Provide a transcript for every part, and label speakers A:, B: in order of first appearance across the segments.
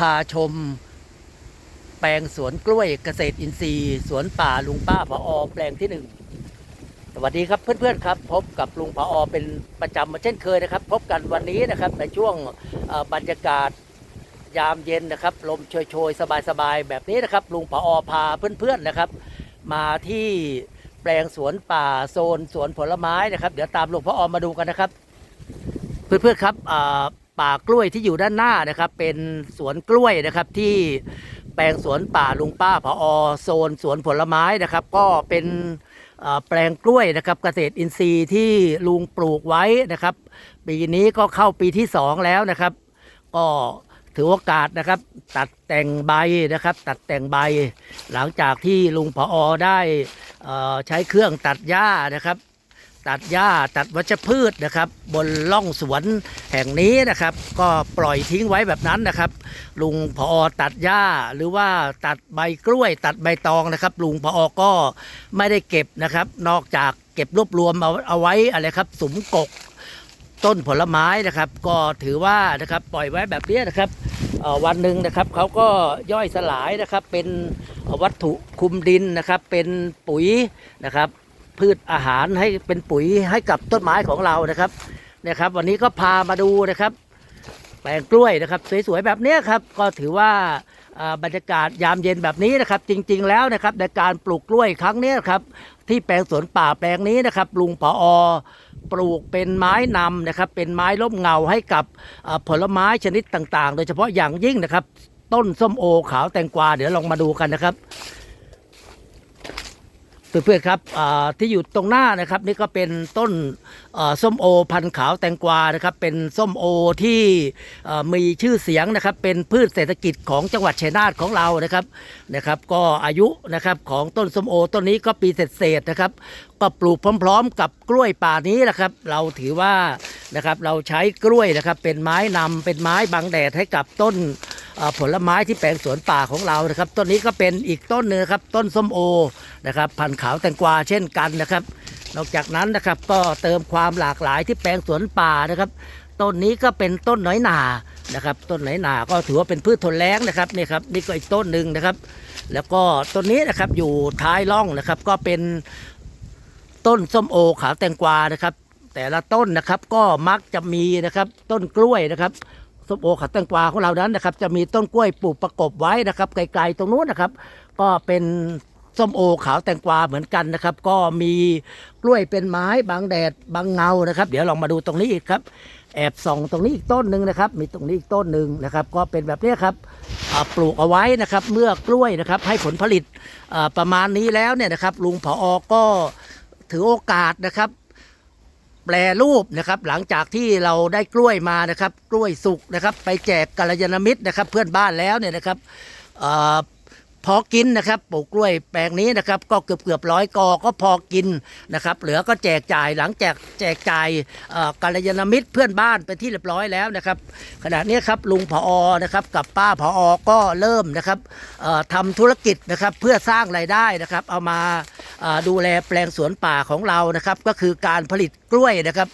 A: พาชม แปลงสวนกล้วยเกษตรอินทรีย์ สวนป่าลุงป้าผออแปลงที่หนึ่งสวัสดีครับเพื่อนๆครับ พบกับลุงผออเป็นประจำเหมาเช่นเคยนะครับ พบกันวันนี้นะครับในช่วงบรรยากาศยามเย็นนะครับ ลมโชยๆ สบายๆ แบบนี้นะครับ ลุงผออพาเพื่อนๆนะครับ มาที่แปลงสวนป่าโซนสวนผลไม้นะครับ เดี๋ยวตามลุงผออมาดูกันนะครับ เพื่อนๆครับอ่า ป่ากล้วยที่อยู่ด้านหน้านะครับ เป็นสวนกล้วยนะครับที่แปลงสวนป่าลุงป้าผอโซนสวนผลไม้นะครับ ก็เป็นแปลงกล้วยนะครับเกษตรอินทรีย์ที่ลุงปลูกไว้นะครับ ปีนี้ก็เข้าปีที่สองแล้วนะครับ ก็ถือโอกาสนะครับ ตัดแต่งใบนะครับ ตัดแต่งใบ หลังจากที่ลุงผอได้ใช้เครื่องตัดหญ้านะครับ ตัดหญ้าตัดวัชพืชนะครับ บนล่องสวนแห่งนี้นะครับ ก็ปล่อยทิ้งไว้แบบนั้นนะครับ ลุงพอตัดหญ้าหรือว่าตัดใบกล้วย ตัดใบตองนะครับ ลุงพอก็ไม่ได้เก็บนะครับ นอกจากเก็บรวบรวมเอาเอาไว้อะไรครับสุมกกต้นผลไม้นะครับ ก็ถือว่านะครับปล่อยไว้แบบนี้นะครับวันหนึ่งนะครับเขาก็ย่อยสลายนะครับเป็นวัตถุคุมดินนะครับ เป็นปุ๋ยนะครับ พืชอาหารให้เป็นปุ๋ยให้กับต้นไม้ของเรานะครับเนี่ยครับ วันนี้ก็พามาดูนะครับแปลงกล้วยนะครับ สวยๆแบบนี้ครับก็ถือว่าบรรยากาศยามเย็นแบบนี้นะครับ จริง ๆ แล้วนะครับในการปลูกกล้วยครั้งนี้ครับที่แปลงสวนป่าแปลงนี้นะครับลุงผอปลูกเป็นไม้นำนะครับ เป็นไม้ร่มเงาให้กับผลไม้ชนิดต่างๆ โดยเฉพาะอย่างยิ่งนะครับ ต้นส้มโอขาวแตงกวาเดี๋ยวลองมาดูกันนะครับ เพื่อนๆครับที่อยู่ตรงหน้านะครับนี่ก็เป็นต้นส้มโอพันธุ์ขาวแตงกวานะครับเป็นส้มโอที่มีชื่อเสียงนะครับเป็นพืชเศรษฐกิจของจังหวัดชัยนาทของเรานะครับนะครับ ก็อายุนะครับของต้นส้มโอต้นนี้ก็ปีเศษๆนะครับก็ปลูกพร้อม ๆ กับกล้วยป่านี้นะครับ เราถือว่านะครับเราใช้กล้วยนะครับเป็นไม้นำเป็นไม้บังแดดให้กับต้น ผลไม้ที่แปลงสวนป่าของเรานะครับ ต้นนี้ก็เป็นอีกต้นหนึงนะครับ ต้นส้มโอนะครับพันธุ์ขาวแตงกวาเช่นกันนะครับ นอกจากนั้นนะครับก็เติมความหลากหลายที่แปลงสวนป่านะครับต้นนี้ก็เป็นต้นน้อยหนานะครับ ต้นน้อยหนาก็ถือว่าเป็นพืชทนแล้งนะครับนี่ครับนี่ก็อีกต้นหนึ่งนะครับ แล้วก็ต้นนี้นะครับอยู่ท้ายร่องนะครับก็เป็นต้นส้มโอขาวแตงกวานะครับ แต่ละต้นนะครับก็มักจะมีนะครับต้นกล้วยนะครับ ส้มโอขัดแตงกวาของเรานั้นนะครับ จะมีต้นกล้วยปลูกประกบไว้นะครับ ไกลๆตรงนู้นนะครับ ก็เป็นส้มโอขาวแตงกวาเหมือนกันนะครับ ก็มีกล้วยเป็นไม้บางแดดบางเงานะครับ เดี๋ยวลองมาดูตรงนี้อีกครับ แอบส่องตรงนี้อีกต้นหนึ่งนะครับ มีตรงนี้อีกต้นหนึ่งนะครับ ก็เป็นแบบนี้ครับปลูกเอาไว้นะครับ เมื่อกล้วยนะครับให้ผลผลิตประมาณนี้แล้วเนี่ยนะครับลุงผอก็ถือโอกาสนะครับ แปรรูปนะครับ หลังจากที่เราได้กล้วยมานะครับ กล้วยสุกนะครับ ไปแจกกัลยาณมิตรนะครับ เพื่อนบ้านแล้วเนี่ยนะครับ พอกินนะครับปลูกกล้วยแปลงนี้นะครับก็เกือบเกือบร้อยกอก็พอกินนะครับเหลือก็แจกจ่ายหลังแจกแจกจ่ายกัลยาณมิตรเพื่อนบ้านเป็นที่เรียบร้อยแล้วนะครับขณะนี้ครับลุงผอนะครับกับป้าผอก็เริ่มนะครับเอ่อทำธุรกิจนะครับเพื่อสร้างรายได้นะครับ เอามาดูแลแปลงสวนป่าของเรานะครับ ก็คือการผลิตกล้วยนะครับ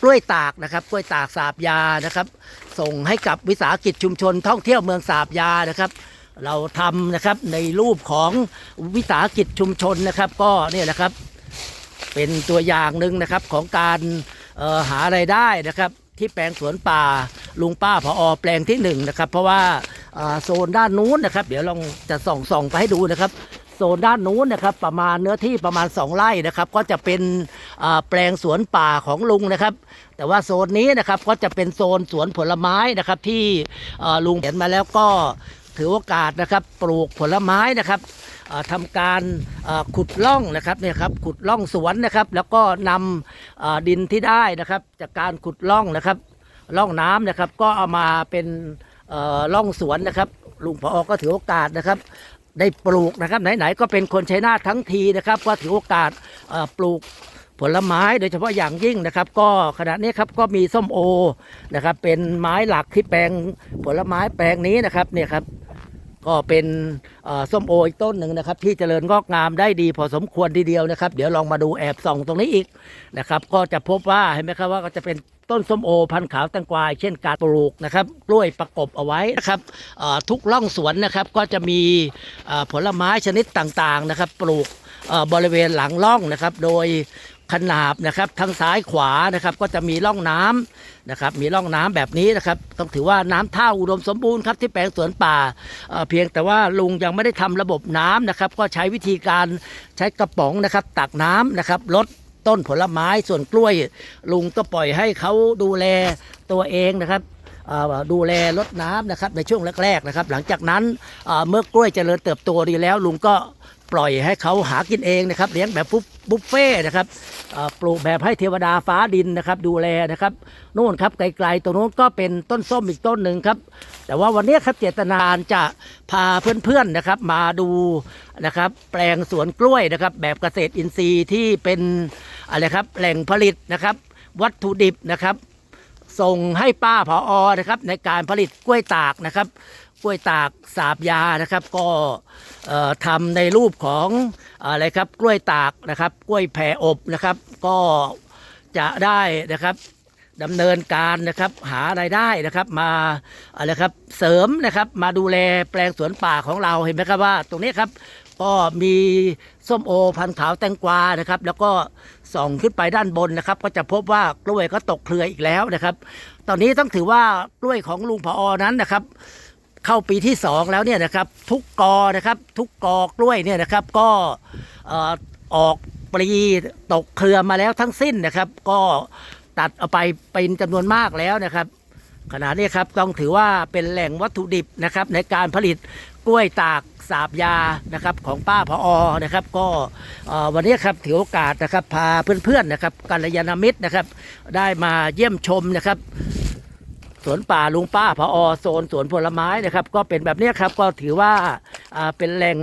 A: กล้วยตากนะครับกล้วยตากสาบยานะครับ ส่งให้กับวิสาหกิจชุมชนท่องเที่ยวเมืองสาบยานะครับ เราทำนะครับในรูปของวิสาหกิจชุมชนนะครับ ก็เนี่ยนะครับ เป็นตัวอย่างหนึ่งนะครับของการหาไรายได้นะครับ ที่แปลงสวนป่าลุงป้าพออแปลงที่หนึ่งนะครับ เพราะว่าโซนด้านนู้นนะครับ เดี๋ยวลองจะส่องส่องไปให้ดูนะครับโซนด้านนู้นนะครับประมาณเนื้อที่ประมาณ 2 ไร่นะครับ ก็จะเป็นแปลงสวนป่าของลุงนะครับ แต่ว่าโซนนี้นะครับก็จะเป็นโซนสวนผลไม้นะครับที่ลุงเห็นมาแล้วก็ ถือโอกาสนะครับปลูกผลไม้นะครับเอ่อทำการขุดล่องนะครับเนี่ยครับขุดล่องสวนนะครับ แล้วก็นำเอ่อดินที่ได้นะครับ จากการขุดล่องนะครับล่องน้ำนะครับก็เอามาเป็นล่องสวนนะครับลุงพอก็ถือโอกาสนะครับได้ปลูกนะครับไหนๆก็เป็นคนชัยนาททั้งทีนะครับก็ถือโอกาสปลูกผลไม้โดยเฉพาะอย่างยิ่งนะครับ ก็ขณะนี้ครับก็มีส้มโอนะครับเป็นไม้หลักที่แปลงผลไม้แปลงนี้นะครับเนี่ยครับ ก็เป็นส้มโออีกต้นหนึ่งนะครับ ที่เจริญงอกงามได้ดีพอสมควรทีเดียวนะครับ เดี๋ยวลองมาดูแอบส่องตรงนี้อีกนะครับ ก็จะพบว่าเห็นไหมครับว่าก็จะเป็นต้นส้มโอ พันขาวแตงกวาเช่นการปลูกนะครับกล้วยประกบเอาไว้นะครับทุกร่องสวนนะครับก็จะมีผลไม้ชนิดต่างๆนะครับ ปลูกบริเวณหลังร่องนะครับ โดย ขนาบนะครับทางซ้ายขวานะครับก็จะมีร่องน้ำนะครับมีร่องน้ำแบบนี้นะครับต้องถือว่าน้ำท่าอุดมสมบูรณ์ครับที่แปลงสวนป่าเเพียงแต่ว่าลุงยังไม่ได้ทำระบบน้ำนะครับก็ใช้วิธีการใช้กระป๋องนะครับตักน้ำนะครับลดต้นผลไม้ส่วนกล้วย ลุงก็ปล่อยให้เขาดูแลตัวเองนะครับดูแลรดน้ำนะครับในช่วงแรกๆนะครับ หลังจากนั้นเอ่อเมื่อกล้วยเจริญเติบโตดีแล้ว ลุงก็ ปล่อยให้เขาหากินเองนะครับเลี้ยงแบบบุฟบุฟเฟ่นะครับปลูกแบบให้เทวดาฟ้าดินนะครับ ดูแลนะครับนู่นครับไกลๆตรงนู้นก็เป็นต้นส้มอีกต้นหนึ่งครับ แต่ว่าวันนี้ครับเจตนาจะพาเพื่อนๆนะครับ มาดูนะครับแปลงสวนกล้วยนะครับ แบบเกษตรอินทรีย์ที่เป็นอะไรครับแหล่งผลิตนะครับ วัตถุดิบนะครับ ส่งให้ป้าผออนะครับในการผลิตกล้วยตากนะครับ กล้วยตากสาบยานะครับ ก็ทำในรูปของอะไรครับกล้วยตากนะครับ กล้วยแผ่อบนะครับ ก็จะได้นะครับดำเนินการนะครับหารายได้นะครับมาอะไรครับเสริมนะครับมาดูแลแปลงสวนป่าของเราเห็นไหมครับว่า ตรงนี้ครับ ก็มีส้มโอพันขาวแตงกวานะครับ แล้วก็ส่องขึ้นไปด้านบนนะครับ ก็จะพบว่ากล้วยก็ตกเครืออีกแล้วนะครับ ตอนนี้ต้องถือว่ากล้วยของลุงพออนั้นนะครับ เข้าปีที่สองแล้วเนี่ยนะครับ ทุกกอนะครับ ทุกกอกล้วยเนี่ยนะครับ ก็เอ่อออกปลีตกเครือมาแล้วทั้งสิ้นนะครับ ก็ตัดเอาไปเป็นจำนวนมากแล้วนะครับขณะนี้ครับต้องถือว่าเป็นแหล่งวัตถุดิบนะครับในการผลิต กล้วยตากสาบยานะครับของป้าพออนะครับ ก็วันนี้ครับถือโอกาสนะครับพาเพื่อนๆนะครับกัลยาณมิตรนะครับ ได้มาเยี่ยมชมนะครับสวนป่าลุงป้าพออโซนสวนผลไม้นะครับ ก็เป็นแบบนี้ครับก็ถือว่าอ่าเป็นแหล่ง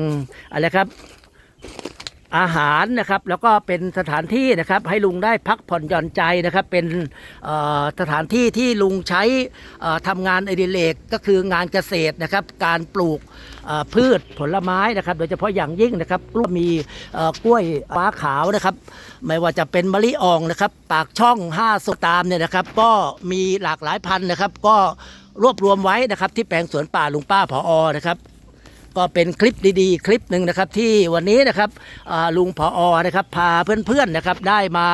A: อะไรครับ อาหารนะครับ แล้วก็เป็นสถานที่นะครับ ให้ลุงได้พักผ่อนหย่อนใจนะครับ เป็นสถานที่ที่ลุงใช้เอ่อทำงานอดิเรกก็คืองานเกษตรนะครับ การปลูกพืชผลไม้นะครับ โดยเฉพาะอย่างยิ่งนะครับกล้วยมีกล้วยฟ้าขาวนะครับ ไม่ว่าจะเป็นมะลิอ่องนะครับ ปากช่อง5สุตามเนี่ยนะครับ ก็มีหลากหลายพันธุ์นะครับ ก็รวบรวมไว้นะครับ ที่แปลงสวนป่าลุงป้าผออนะครับ ก็เป็นคลิปดีๆ คลิปหนึ่งนะครับที่วันนี้นะครับลุงผออนะครับพาเพื่อนๆนะครับได้มา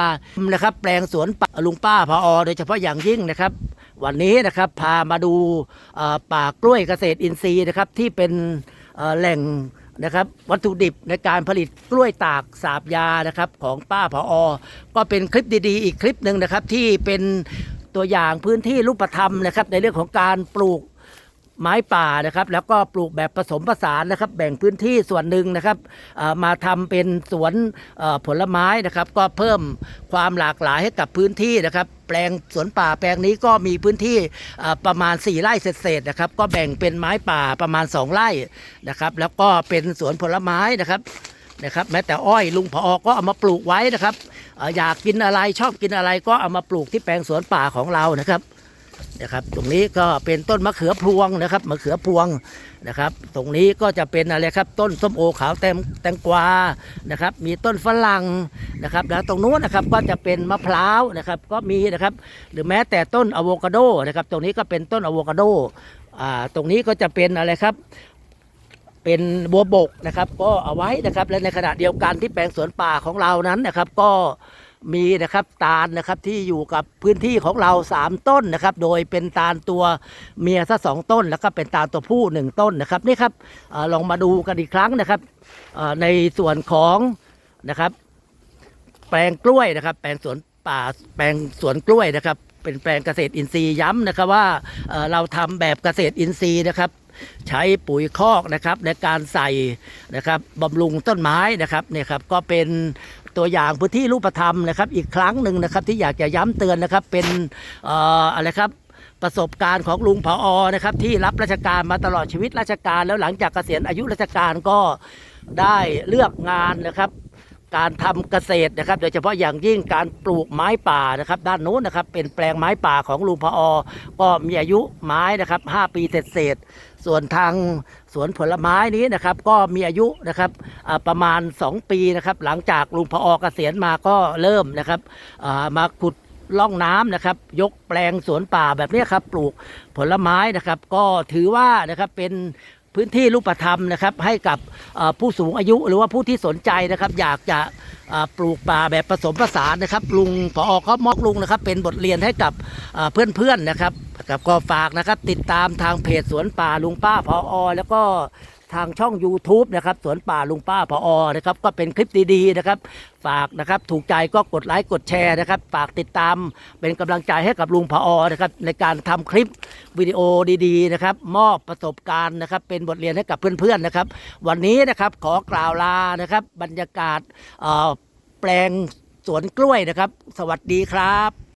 A: นะครับแปลงสวนป่าลุงป้าผออโดยเฉพาะอย่างยิ่งนะครับวันนี้นะครับพามาดูป่ากล้วยเกษตรอินทรีย์นะครับที่เป็นแหล่งนะครับวัตถุดิบในการผลิตกล้วยตากสาบยานะครับของป้าผออก็เป็นคลิปดีๆ อีกคลิปหนึ่งนะครับที่เป็นตัวอย่างพื้นที่รูปธรรมนะครับในเรื่องของการปลูก ไม้ป่านะครับ แล้วก็ปลูกแบบผสมผสานนะครับ แบ่งพื้นที่ส่วนหนึ่งนะครับมาทำเป็นสวนผลไม้นะครับ ก็เพิ่มความหลากหลายให้กับพื้นที่นะครับ แปลงสวนป่าแปลงนี้ก็มีพื้นที่ประมาณ 4 ไร่เศษๆนะครับ ก็แบ่งเป็นไม้ป่าประมาณ 2 ไร่นะครับ แล้วก็เป็นสวนผลไม้นะครับนะครับแม้แต่อ้อยลุงพอก็เอามาปลูกไว้นะครับอยากกินอะไรชอบกินอะไรก็เอามาปลูกที่แปลงสวนป่าของเรานะครับ นะครับ ตรงนี้ก็เป็นต้นมะเขือพวงนะครับมะเขือพวงนะครับ ตรงนี้ก็จะเป็นอะไรครับ ต้นส้มโอขาวแตงแตงกวานะครับ มีต้นฝรั่งนะครับ แล้วตรงนู้นนะครับก็จะเป็นมะพร้าวนะครับ ก็มีนะครับ หรือแม้แต่ต้นอะโวคาโดนะครับ ตรงนี้ก็เป็นต้นอะโวคาโดอ่าตรงนี้ก็จะเป็นอะไรครับเป็นบัวบกนะครับ ก็เอาไว้นะครับและในขณะเดียวกันที่แปลงสวนป่าของเรานั้นนะครับ ก็ มีนะครับตาลนะครับที่อยู่กับพื้นที่ของเรา 3 ต้นนะครับ โดยเป็นตาลตัวเมียซะสองต้น แล้วก็เป็นตาลตัวผู้หนึ่งต้นนะครับนี่ครับอลองมาดูกันอีกครั้งนะครับในส่วนของนะครับ แปลงกล้วยนะครับ แปลงสวนป่าแปลงสวนกล้วยนะครับ เป็นแปลงเกษตรอินทรีย์ย้ำนะครับว่าเราทำแบบเกษตรอินทรีย์นะครับใช้ปุ๋ยคอกนะครับในการใส่นะครับบำรุงต้นไม้นะครับเนี่ยครับก็เป็น ตัวอย่างพื้นที่รูปธรรมนะครับ อีกครั้งหนึ่งนะครับที่อยากจะย้ำเตือนนะครับเป็นอะไรครับประสบการณ์ของลุงผออนะครับที่รับราชการมาตลอดชีวิตราชการ แล้วหลังจากเกษียณอายุราชการก็ได้เลือกงานนะครับ การทำเกษตรนะครับ โดยเฉพาะอย่างยิ่งการปลูกไม้ป่านะครับ ด้านโน้นนะครับเป็นแปลงไม้ป่าของลุงพออก็มีอายุไม้นะครับ5ปีเศษ ส่วนทางสวนผลไม้นี้นะครับ ก็มีอายุนะครับประมาณ 2 ปีนะครับ หลังจากลุงพออเกษียณมาก็เริ่มนะครับมาขุดล่องน้ำนะครับ ยกแปลงสวนป่าแบบนี้ครับ ปลูกผลไม้นะครับ ก็ถือว่านะครับเป็นพื้นที่รูปธรรมนะครับ ให้กับผู้สูงอายุหรือว่าผู้ที่สนใจนะครับ อยากจะปลูกป่าแบบผสมผสานนะครับ ลุงพอก็มอบลุงนะครับ เป็นบทเรียนให้กับเอ่อเพื่อนๆนะครับ กับก็ฝากนะครับติดตามทางเพจสวนป่าลุงป้าพออแล้วก็ทางช่อง YouTube นะครับสวนป่าลุงป้าพออนะครับก็เป็นคลิปดีๆนะครับ ฝากนะครับถูกใจก็กดไลค์กดแชร์นะครับ ฝากติดตามเป็นกำลังใจให้กับลุงพออนะครับในการทำคลิปวิดีโอดีๆนะครับมอบประสบการณ์นะครับเป็นบทเรียนให้กับเพื่อนๆนะครับ วันนี้นะครับขอกล่าวลานะครับบรรยากาศแปลงสวนกล้วยนะครับ สวัสดีครับ